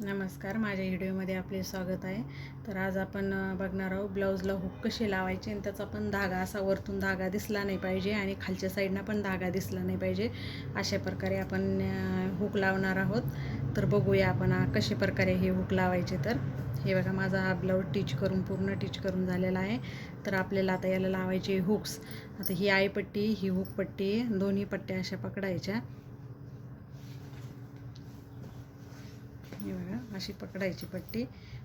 नमस्कार माझ्या व्हिडिओमध्ये आपले स्वागत आहे. तर आज आपण बघणार आहोत ब्लाऊजला हुक कसे लावायचे आणि त्याचा पण धागा असा वरतून धागा दिसला नाही पाहिजे आणि खालच्या साईडनं पण धागा दिसला नाही पाहिजे. अशा प्रकारे आपण हुक लावणार आहोत. तर बघूया आपण कशा प्रकारे हे हुक लावायचे तर. हे बघा माझा हा ब्लाऊज टीच करून पूर्ण टीच करून झालेला आहे. तर आपल्याला आता याला लावायचे हुक्स. आता ही आईपट्टी ही हुक पट्टी दोन्ही पट्ट्या अशा पकडायच्या हे बघा अशी पकडायची पट्टी.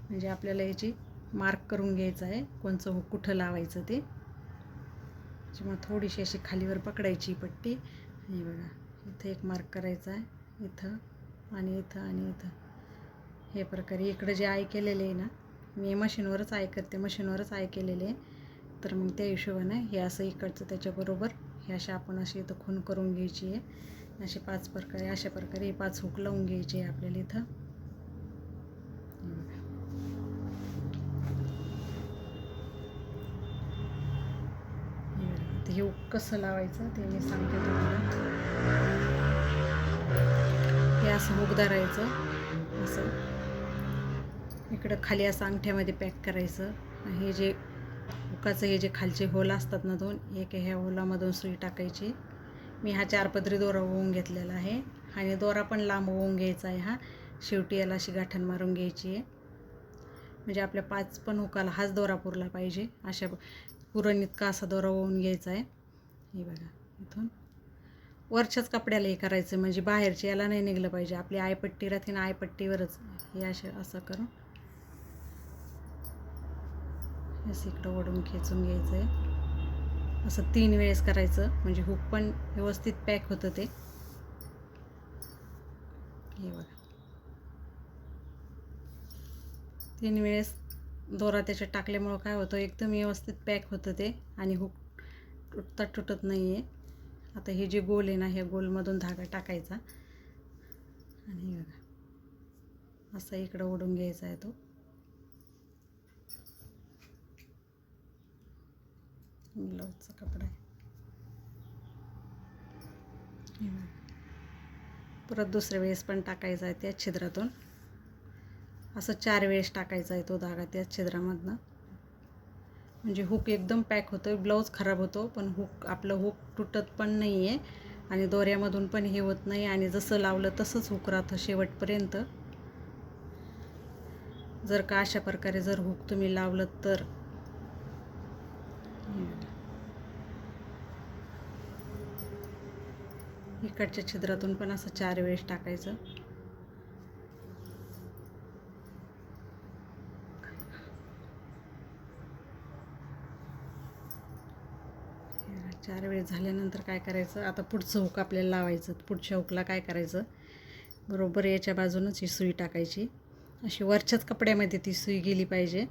म्हणजे आपल्याला याची मार्क करून घ्यायचं आहे. कोणचं हुक कुठं लावायचं ते. किंवा थोडीशी अशी खालीवर पकडायची ही पट्टी. हे बघा इथं एक मार्क करायचा आहे. इथं आणि इथं आणि इथं. हे प्रकारे इकडं जे आय केलेले आहे ना मी मशीनवरच आय करते मशीनवरच आय केलेले आहे. तर मग त्या हिशोबाने हे असं इकडचं त्याच्याबरोबर हे अशा आपण अशी इथं खून करून घ्यायची आहे. असे पाच प्रकारे अशा प्रकारे हे पाच हुक लावून घ्यायचे आहे आपल्याला इथं तर हे कसं लावायचं ते मी सांगते तुम्हाला. हे असं हुक धरायचं असं. इकडं खाली असं अंगठ्यामध्ये पॅक करायचं. हे जे हुकाचं हे जे खालचे होल असतात ना दोन एक ह्या होलामधून सुई टाकायची. मी हा चार पदरी दोरा होऊन घेतलेला आहे. आणि दोरा पण लांब होऊन घ्यायचा आहे हा. शेवटी याला अशी गाठण मारून घ्यायची आहे. म्हणजे आपल्या पाच पण हुकाला हाच दोरा पुरला पाहिजे. अशा पुरण इतका असा दोरा होऊन घ्यायचा आहे. हे बघा इथून. वरच्याच कपड्याला हे करायचं म्हणजे बाहेरच्या याला नाही निघलं पाहिजे. आपली आयपट्टी राहते ना आयपट्टीवरच. हे असे असं करून. असं इकडं ओढून खेचून घ्यायचं आहे असं तीन वेळेस करायचं म्हणजे हुक पण व्यवस्थित पॅक होतं ते. हे बघा. तीन वेळेस दोरा त्याच्यात टाकल्यामुळं काय होतं एकदम व्यवस्थित पॅक होतं ते आणि हुक तुटता तुटत नाही आहे आता हे जे गोल आहे ना ह्या गोलमधून धागा टाकायचा. आणि बघा. असा इकडं ओढून घ्यायचा आहे तो. ब्लाऊजचा कपडा आहे. परत दुसऱ्या वेळेस पण टाकायचा आहे त्या छिद्रातून. असं चार वेळेस टाकायचा आहे तो धागा त्या छिद्रामधनं. म्हणजे हुक एकदम पॅक होतो ब्लाऊज खराब होतो पण हुक आपलं हुक तुटत पण नाही आहे आणि दोऱ्यामधून पण हे होत नाही. आणि जसं लावलं तसंच हुक राहतं शेवटपर्यंत. जर का अशा प्रकारे जर हुक तुम्ही लावलं तर. इकडच्या छिद्रातून पण असं चार वेळेस टाकायचं. चार वेळेस झाल्यानंतर काय करायचं? आता पुढचं हुक आपल्याला लावायचं. पुढच्या हुकला काय करायचं? बरोबर याच्या बाजूनच ही सुई टाकायची. अशी वरच्याच कपड्यामध्ये ती सुई गेली पाहिजे.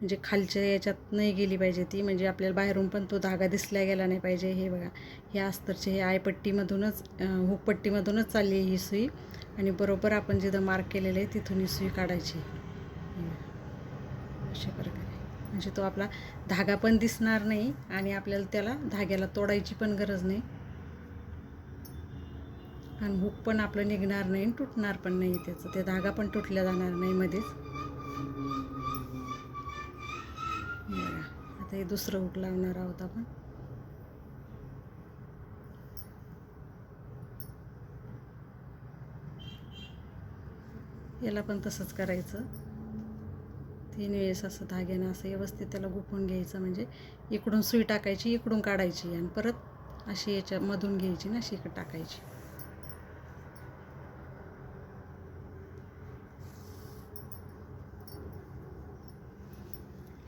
म्हणजे खालच्या याच्यात नाही गेली पाहिजे ती. म्हणजे आपल्याला बाहेरून पण तो धागा दिसला गेला नाही पाहिजे. हे बघा. हे अस्तरचे हे आयपट्टीमधूनच हुकपट्टीमधूनच चालली आहे ही सुई. आणि बरोबर आपण जिथं मार्क केलेलं आहे तिथून ही सुई काढायची. अशा प्रकारे. म्हणजे तो आपला धागा पण दिसणार नाही आणि आपल्याला त्याला धाग्याला तोडायची पण गरज नाही. आणि हुक पण आपलं निघणार नाही आणि तुटणार पण नाही त्याचं. ते धागा पण तुटल्या जाणार नाही मध्येच. बघा. आता हे दुसरं हुक लावणार आहोत आपण. याला पण तसंच करायचं. तीन वेळेस असं धाग्यानं असं व्यवस्थित त्याला गुपून घ्यायचं म्हणजे इकडून सुई टाकायची इकडून काढायची आणि परत अशी याच्यामधून घ्यायची ना अशी इकडं टाकायची.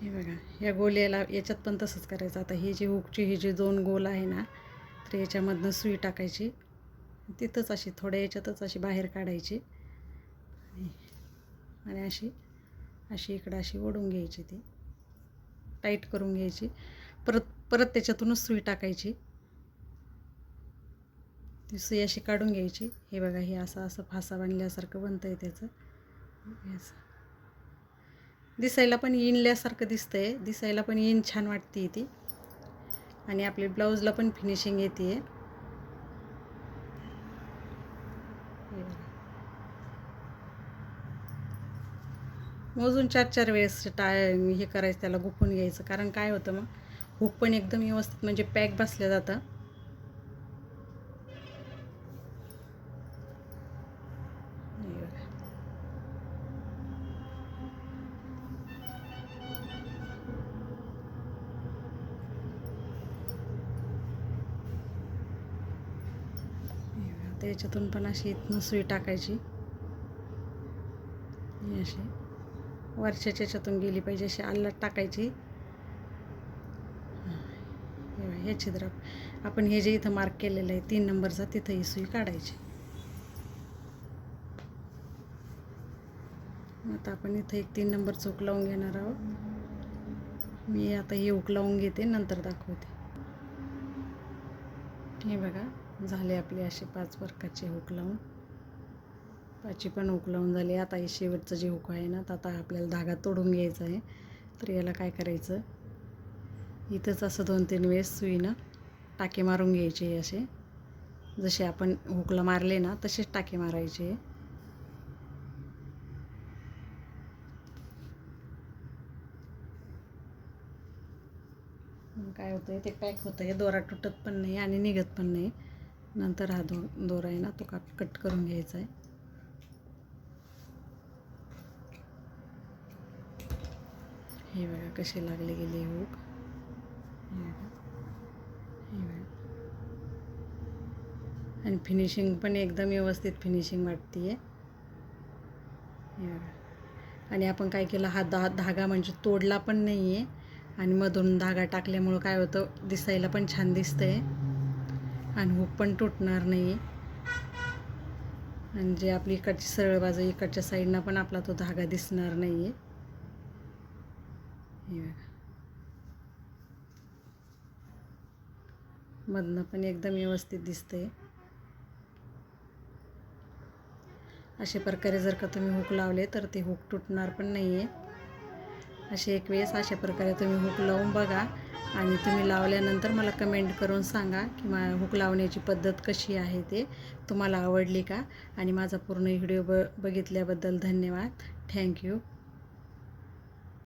हे बघा या गोल्याला याच्यात पण तसंच करायचं. आता हे जे हुकचे हे जे दोन गोल आहे ना तर याच्यामधनं सुई टाकायची. तिथंच अशी थोड्या याच्यातच अशी बाहेर काढायची. आणि अशी अशी इकडं अशी ओढून घ्यायची ती. टाईट करून घ्यायची. परत परत त्याच्यातूनच सुई टाकायची. ती सुई अशी काढून घ्यायची. हे बघा हे असं असं फासा बांधल्यासारखं बनतं आहे त्याचं दिसायला पण इनल्यासारखं दिसतं आहे दिसायला पण इन छान वाटते ती. आणि आपली ब्लाऊजला पण फिनिशिंग येते आहे मोजून चार चार वेळेस टा हे करायचं त्याला गुपून घ्यायचं. कारण काय होतं मग? हुक पण एकदम व्यवस्थित म्हणजे पॅक बसलं जातं. त्याच्यातून याच्यातून पण अशी इथनं सुई टाकायची. अशी. वर्षाच्या याच्यातून गेली पाहिजे अशी आल्लाट टाकायची. हे बघा, छिद्र. आपण हे जे इथं मार्क केलेलं आहे तीन नंबरचा तिथं ही सुई काढायची. आता आपण इथं एक तीन नंबर चूक लावून घेणार आहोत. मी आता हे उकलावून लावून घेते नंतर दाखवते. हे बघा झाले आपले असे पाच प्रकारचे हुक लावून. त्याची पण हुक लावून झाली. आता हे शेवटचं जे हुक आहे ना तर आता आपल्याला धागा तोडून घ्यायचा आहे. तर याला काय करायचं? इथंच असं दोन तीन वेळेस सुईनं टाके मारून घ्यायचे असे. जसे आपण हुकला मारले ना तसेच टाके मारायचे. काय होतं ते पॅक होतं आहे दोरा तुटत पण नाही आणि निघत पण नाही. नंतर हा दो दोरा आहे ना तो का कट करून घ्यायचा आहे. हे बघा कसे लागले गेले हुक हे बघा. हे बघा. आणि फिनिशिंग पण एकदम व्यवस्थित फिनिशिंग वाटते आहे हे बघा. आणि आपण काय केलं हा दा धागा म्हणजे तोडला पण नाही आहे आणि मधून धागा टाकल्यामुळं काय होतं दिसायला पण छान दिसतंय. आणि हुक पण तुटणार नाही आणि जे आपली इकडची सरळ बाजू इकडच्या साईडनं पण आपला तो धागा दिसणार नाही आहे हे बघा. मधनं पण एकदम व्यवस्थित दिसतंय. अशा प्रकारे जर का तुम्ही हुक लावले तर ते हुक तुटणार पण नाही आहे असे एक वेळेस अशा प्रकारे तुम्ही हुक लावून बघा आणि तुम्ही लावल्यानंतर मला कमेंट करून सांगा की मा हुक लावण्याची पद्धत कशी आहे ते तुम्हाला आवडली का? आणि माझा पूर्ण व्हिडिओ ब बघितल्याबद्दल धन्यवाद. थँक्यू.